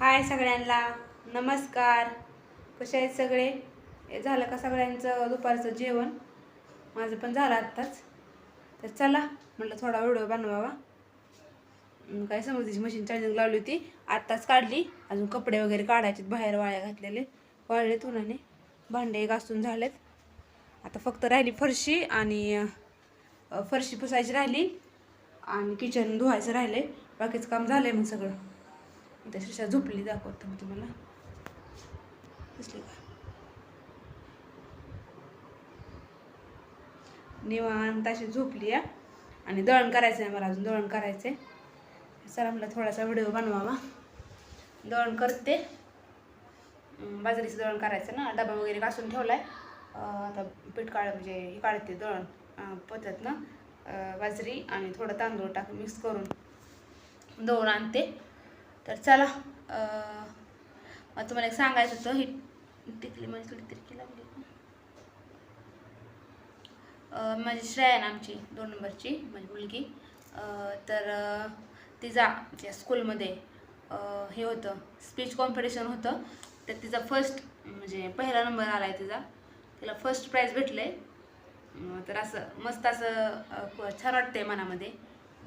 हाय सगळ्यांना. नमस्कार. कसे आहेत सगळे? हे झालं का सगळ्यांचं दुपारचं जेवण? माझं पण झालं आत्ताच. तर चला म्हटलं थोडा व्हिडिओ बनवावा. काय समजतीची मशीन चार्जिंग लावली होती. आत्ताच काढली. अजून कपडे वगैरे काढायचे बाहेर वाळ्या घातलेले. वाळलेत उन्हाने. भांडे घासून झालेत. आता फक्त राहिली फरशी आणि फरशी पुसायची राहिली आणि किचन धुवायचं राहिले बाकीचं काम झालं आहे मग सगळं. त्या शिशा झोपली दाखवतो मी तुम्हाला दिसली का? निवांत अशी झोपली आहे आणि दळण करायचं आहे मला अजून दळण करायचं आहे चला मला थोडासा व्हिडिओ बनवावा. दळण करते. बाजरीचं दळण करायचं ना डबा वगैरे घासून ठेवला आहे आता पीठ काढ म्हणजे हे काढते दळण अं, ना. बाजरी आणि थोडं तांदूळ टाकून मिक्स करून दळून आणते. तर चला तुम्हाला एक सांगायचं होतं ही टिकली म्हणजे थोडी तिरकी लागली. माझी श्रेया आहे ना आमची दोन नंबरची माझी मुलगी. तर तिचा त्या स्कूलमध्ये हे होतं स्पीच कॉम्पिटिशन होतं. तर तिचा फर्स्ट म्हणजे पहिला नंबर आला आहे तिचा. तिला फर्स्ट प्राईज भेटलं आहे तर असं मस्त असं छान वाटतं छान मनामध्ये.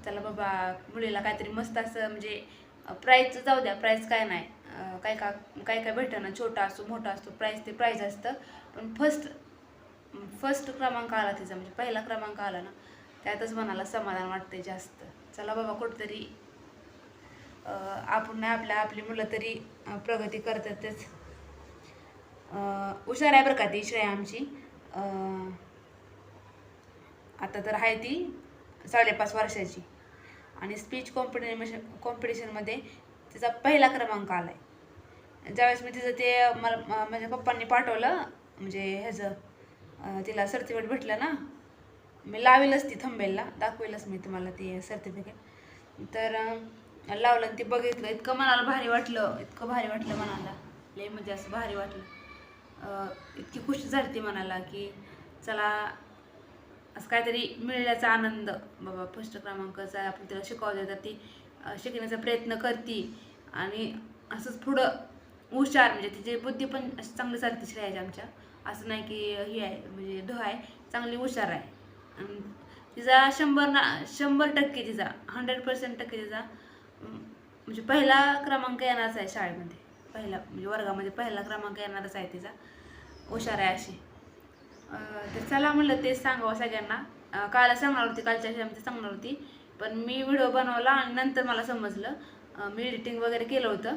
चला बाबा मुलीला काहीतरी मस्त असं म्हणजे प्राईजचं जाऊ द्या प्राईज काय नाही. काय का काय काय भेटणं ना छोटा असतो मोठा असतो प्राईज ते प्राईज असतं. पण फर्स्ट फर्स्ट क्रमांक आला तिचा म्हणजे पहिला क्रमांक आला ना त्यातच मनाला समाधान वाटते जास्त. चला बाबा कुठंतरी आपण नाही आपल्या आपली मुलं तरी प्रगती करतातच. हुशार आहे बरं का ती श्रेया आमची. आता तर आहे ती साडेपाच वर्षाची. आणि स्पीच कॉम्पिटिशन कॉम्पिटिशनमध्ये तिचा पहिला क्रमांक आला आहे ज्यावेळेस मी तिचं ते मला माझ्या पप्पांनी पाठवलं म्हणजे ह्याचं तिला सर्टिफिकेट भेटलं ना मी लावेलच ती थंबेलला दाखवेलच मी तुम्हाला ते सर्टिफिकेट तर लावलं आणि ते बघितलं इतकं मनाला भारी वाटलं इतकं भारी वाटलं मनाला. लय म्हणजे असं भारी वाटलं. इतकी खुशी झाली ती मनाला की चला असं काहीतरी मिळाल्याचा आनंद. बाबा फर्स्ट क्रमांकाचा आपण तिला शिकवलं तर ती शिकण्याचा प्रयत्न करते आणि असंच पुढं हुशार म्हणजे तिची बुद्धी पण अशी चांगली चालते श्रेयाची आमच्या. असं नाही की ही आहे म्हणजे ढ आहे चांगली हुशार आहे. आणि तिचा शंभर ना शंभर टक्के तिचा हंड्रेड पर्सेंट टक्के तिचा म्हणजे पहिला क्रमांक येणारच आहे शाळेमध्ये. पहिला म्हणजे वर्गामध्ये पहिला क्रमांक येणारच आहे तिचा. हुशार आहे अशी. तर चला म्हणलं तेच सांगावं सगळ्यांना. कालच काल सांगणार होती कालच्या ह्याच्यामध्ये सांगणार होती. पण मी व्हिडिओ बनवला आणि नंतर मला समजलं. मी एडिटिंग वगैरे केलं होतं.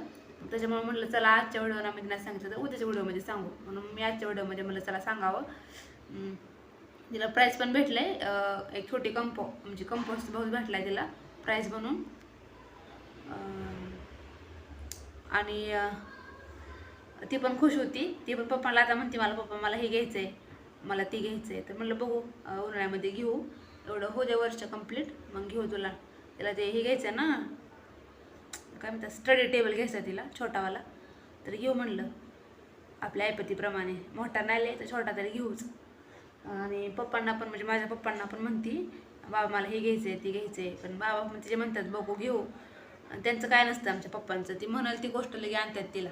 त्याच्यामुळे म्हटलं चला आजच्या व्हिडिओमध्ये नाही सांगितलं तर उद्याच्या व्हिडिओमध्ये सांगू. म्हणून मी आजच्या व्हिडिओमध्ये म्हणलं चला सांगावं. तिला प्राईज पण भेटलं. आहे एक छोटी कंपो म्हणजे कंपोस्ट भाऊ भेटला आहे तिला प्राईज बनून. आणि ती पण खुश होती. ती पण पप्पाला आता म्हणते मला पप्पा मला हे घ्यायचं आहे मला ती घ्यायचं आहे. तर म्हणलं बघू उन्हाळ्यामध्ये घेऊ. एवढं हो दे वर्ष कंप्लीट मग घेऊ तुला. तिला ते हे घ्यायचं आहे ना काय म्हणतात स्टडी टेबल घ्यायचा तिला छोटावाला. तर घेऊ म्हणलं. आपल्या ऐपतीप्रमाणे. मोठा नाही आले तर छोटा तरी घेऊच. आणि पप्पांना पण म्हणजे माझ्या पप्पांना पण म्हणती बाबा मला हे घ्यायचं आहे ते घ्यायचं आहे. पण बाबा म्हणजे पण तिचे म्हणतात बघू घेऊ. आणि त्यांचं काय नसतं आमच्या पप्पांचं. ती म्हणाल ती गोष्ट लगे आणतात तिला.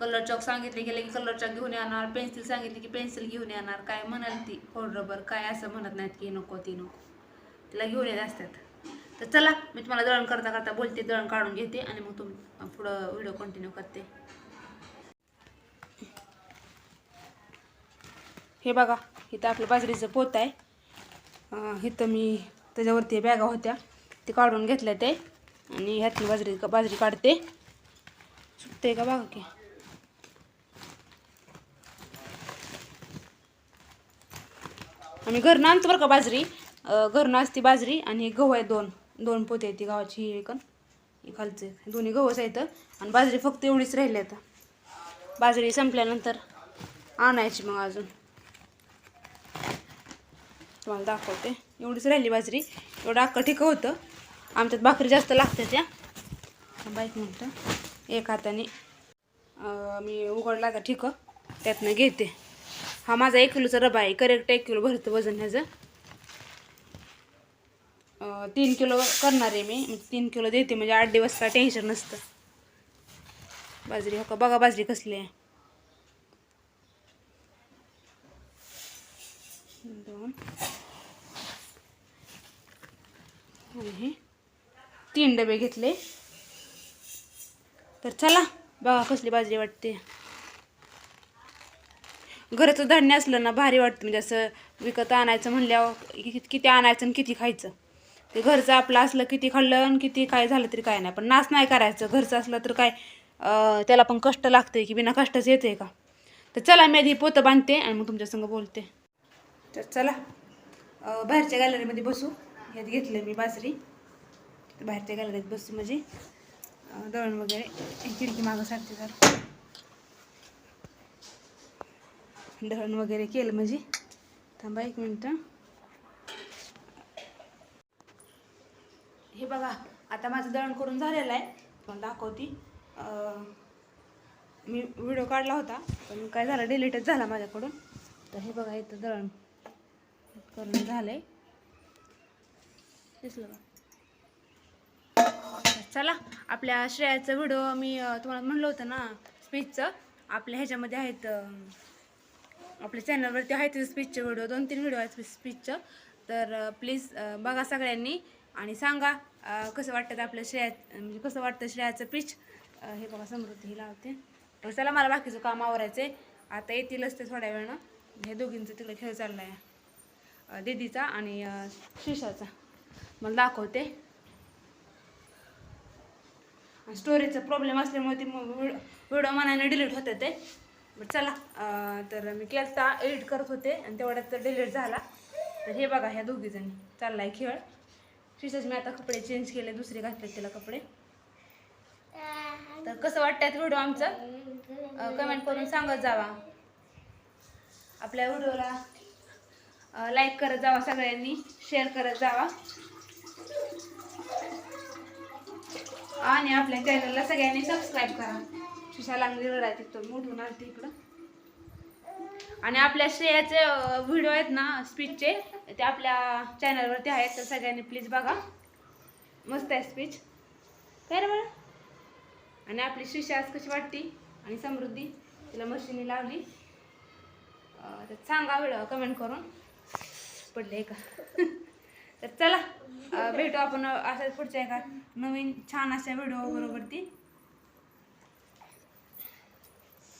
कलर चॉक सांगितले गेले की कलर चॉक घेऊन येणार पेन्सिल सांगितली की पेन्सिल घेऊन येणार. काय म्हणाल ती? होल रबर. काय असं म्हणत नाहीत की नको ती नको. तिला घेऊन येत असतात. तर चला मी तुम्हाला दळण करता करता बोलते दळण काढून घेते आणि मग तुम पुढं व्हिडिओ कंटिन्यू करते. हे बघा इथं आपलं बाजरीचं पोत आहे. इथं मी त्याच्यावरती बॅगा होत्या. ते काढून घेतल्या ते. आणि ह्यातली बाजरी बाजरी काढते. सुटते का बघा की? आम्ही घरनं आणतो बरं का बाजरी. घरनं असते बाजरी आणि गहू आहे दोन. दोन पोते आहेत ती गावाची ही एक खालचे दोन्ही गहूच आहेत. आणि बाजरी फक्त एवढीच राहिली आता. बाजरी संपल्यानंतर आणायची मग अजून. तुम्हाला दाखवते. एवढीच राहिली बाजरी. एवढं अख्खं ठिकं होतं. आमच्यात भाकरी जास्त लागते त्या. बाईक म्हणतं एक हाताने मी उघडला आता ठिकं? त्यातनं घेते. हा माझा एक किलोचा रबा आहे. करेक्ट एक किलो भरतं वजन ह्याचं. तीन किलो करणार आहे मी. म्हणजे तीन किलो देते म्हणजे आठ दिवस काय टेन्शन नसतं. बाजरी हो का? बघा बाजरी कसली आहे. दोन. आणि हे तीन डबे घेतले. तर चला बघा कसली बाजरी वाटते. घराचं धान्य असलं ना भारी वाटतं. म्हणजे असं विकत आणायचं म्हणल्यावर किती आणायचं आणि किती खायचं. ते घरचं आपलं असलं किती खाल्लं आणि किती काय झालं तरी काय नाही. पण नाच नाही करायचं. घरचं असलं तर काय त्याला पण कष्ट लागते की बिना कष्टाचं येते का? तर चला मी आधी पोतं बांधते आणि मग तुमच्या संग बोलते. तर चला बाहेरच्या गॅलरीमध्ये बसू. ह्यात घेतलं मी बाजरी. बाहेरच्या गॅलरीत बसू म्हणजे. दळण वगैरे. एक खिडकी मागं सारते जर. दळण वगैरे केलं म्हणजे. थांबा एक मिनटं. हे बघा आता माझं दळण करून झालेलं आहे. पण दाखवती. मी व्हिडिओ काढला होता पण काय झालं डिलीटच झाला माझ्याकडून. तर हे बघा इथं दळण करून झालं आहे दिसलं का? चला आपल्या श्रेयाचं व्हिडिओ मी तुम्हाला म्हणलं होतं ना स्पीचचं आपल्या ह्याच्यामध्ये आहेत आपल्या चॅनलवरती आहेत स्पीचचे व्हिडिओ दोन तीन व्हिडिओ आहेत स्पीचचं तर प्लीज बघा सगळ्यांनी आणि सांगा कसं वाटतं आपल्या श्रेया म्हणजे कसं वाटतं श्रेयाचं पीच हे बघा समृद्धी लावते. तर चला मला बाकीचं काम आवरायचं आहे आता येतीलच ते थोड्या वेळानं. हे दोघींचं तिकडे खेळ चालला आहे दीदीचा आणि शिशाचा. मला दाखवते. स्टोरेजचा प्रॉब्लेम असल्यामुळे ते व्हिडिओ मनाने डिलीट होते ते. चला. तर मी केलता एडिट करत होते आणि तेवढ्यात तर डिलीट झाला. तर हे बघा ह्या दोघीजणी. चालला आहे खेळ. शिशाच मी आता कपडे चेंज केले दुसरे घातले तिला कपडे. तर कसं वाटतं व्हिडिओ आमचं? कमेंट करून सांगत जावा. आपल्या व्हिडिओला लाईक करत जावा सगळ्यांनी शेअर करत जावा. आणि आपल्या चॅनलला सगळ्यांनी सबस्क्राईब करा. शिशा लागली रडाय तिथं मोठून आलते इकडं. आणि आपल्या श्रेयाचे व्हिडिओ आहेत ना स्पीचचे ते आपल्या चॅनलवरती आहेत तर सगळ्यांनी प्लीज बघा. मस्त आहे स्पीच काय रे बरं आणि आपली शिशा आज कशी वाटते? आणि समृद्धी तिला मशीनी लावली. तर सांगा व्हिडिओ कमेंट करून. पडले का? तर चला भेटू आपण असं पुढच्या एका नवीन छान अशा व्हिडिओ बरोबरती.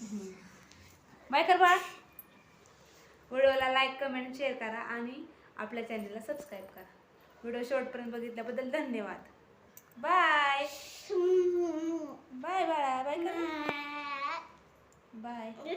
बाय कर बा व्हिडिओला लाईक कमेंट शेअर करा आणि आपल्या चॅनलला सबस्क्राईब करा. व्हिडिओ शेवटपर्यंत बघितल्याबद्दल धन्यवाद. बाय बाय बाळा. Bye bye